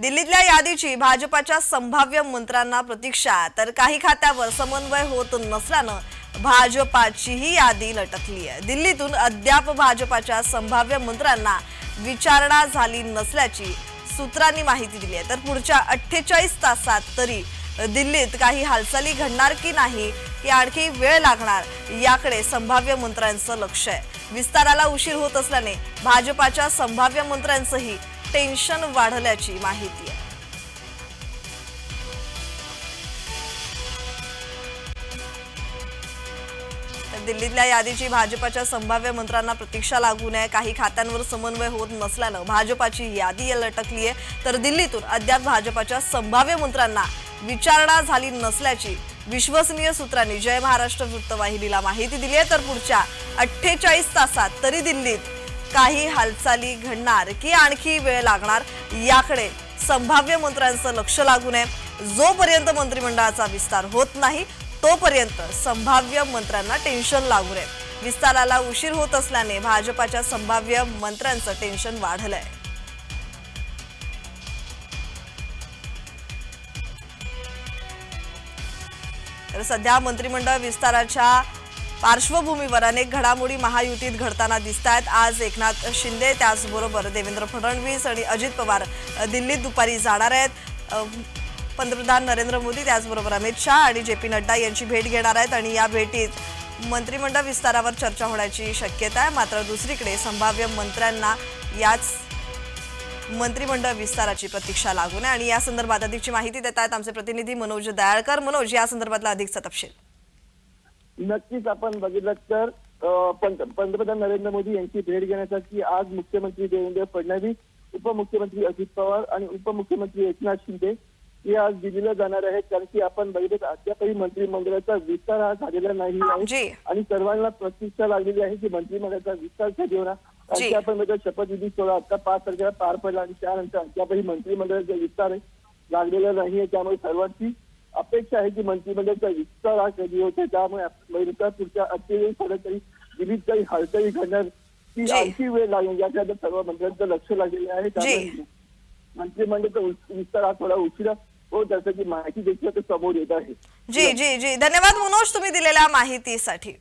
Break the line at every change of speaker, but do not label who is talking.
दिल्लीतल्या यादीची भाजपाच्या संभाव्य मंत्र्यांना प्रतीक्षा. तर काही खात्यावर समन्वय होत नसल्यानं भाजपाचीही यादी लटकली आहे. दिल्लीतून अद्याप भाजपाच्या संभाव्य मंत्र्यांना विचारणा झाली नसल्याची सूत्रांनी माहिती दिली आहे. तर पुढच्या अठ्ठेचाळीस तासात तरी दिल्लीत काही हालचाली घडणार की नाही की आणखी वेळ लागणार याकडे संभाव्य मंत्र्यांचं लक्ष आहे. विस्ताराला उशीर होत असल्याने भाजपाच्या संभाव्य मंत्र्यांचंही टेन्शन वाढल्याची माहिती आहे. दिल्लीतल्या यादीची भाजपाच्या संभाव्य मंत्र्यांना प्रतीक्षा लागू नये काही खात्यांवर समन्वय होत नसल्यानं भाजपाची यादी लटकली आहे. तर दिल्लीतून अद्याप भाजपाच्या संभाव्य मंत्र्यांना विचारणा झाली नसल्याची विश्वसनीय सूत्रांनी जय महाराष्ट्र वृत्तवाहिनीला माहिती दिली आहे. तर पुढच्या अठ्ठेचाळीस तासात तरी दिल्लीत काही हालचाली घडणार की आणखी वेळ लागणार याकडे संभाव्य मंत्र्यांचं लक्ष लागू नये. जोपर्यंत मंत्रिमंडळाचा विस्तार होत नाही तोपर्यंत संभाव्य मंत्र्यांना टेन्शन लागू नये. विस्ताराला उशीर होत असल्याने भाजपाच्या संभाव्य मंत्र्यांचं टेन्शन वाढलंय. तर सध्या मंत्रिमंडळ विस्ताराच्या पार्श्वभूमीवर अनेक घडामोडी महायुतीत घडताना दिसत आहेत आज एकनाथ शिंदे त्याचबरोबर देवेंद्र फडणवीस आणि अजित पवार दिल्लीत दुपारी जाणार आहेत. पंतप्रधान नरेंद्र मोदी त्याचबरोबर अमित शहा आणि जे पी नड्डा यांची भेट घेणार आहेत आणि या भेटीत मंत्रिमंडळ विस्तारावर चर्चा होण्याची शक्यता आहे. मात्र दुसरीकडे संभाव्य मंत्र्यांना याच मंत्रिमंडळ विस्ताराची प्रतीक्षा लागू नये. आणि या संदर्भात अधिकची माहिती देत आहेत आमचे प्रतिनिधी मनोज दयाळकर. मनोज या संदर्भातला अधिकचा तपशील.
नक्कीच आपण बघितलं तर पंतप्रधान नरेंद्र मोदी यांची भेट घेण्यासाठी आज मुख्यमंत्री देवेंद्र फडणवीस उपमुख्यमंत्री अजित पवार आणि उपमुख्यमंत्री एकनाथ शिंदे हे आज दिल्लीला जाणार आहेत. कारण की आपण बघितलं अद्यापही मंत्रिमंडळाचा विस्तार हा झालेला नाही आहे. आणि सर्वांना प्रतीक्षा लागलेली आहे की मंत्रिमंडळाचा विस्तार कधी होणार. की आपण बघितलं शपथविधी सोहळा आता पाच तारखेला पार पडला आणि त्यानंतर अद्यापही मंत्रिमंडळाचा विस्तार आहे लागलेला नाहीये त्यामुळे सर्वांची अपेक्षा आहे की मंत्रिमंडळाचा विस्तार हा कधी होतो त्यामुळे पुढच्या अठ्ठेचाळीस तासात तरी काही हालचाली घडणार
जी.
आणखी वेळ लागेल याकडे सर्व मंत्र्यांचं लक्ष लागलेलं आहे. त्यामुळे मंत्रिमंडळाचा विस्तार हा थोडा उशिरा असल्याची माहिती देखील समोर येत आहे.
जी जी जी. धन्यवाद मनोज तुम्ही दिलेल्या माहितीसाठी.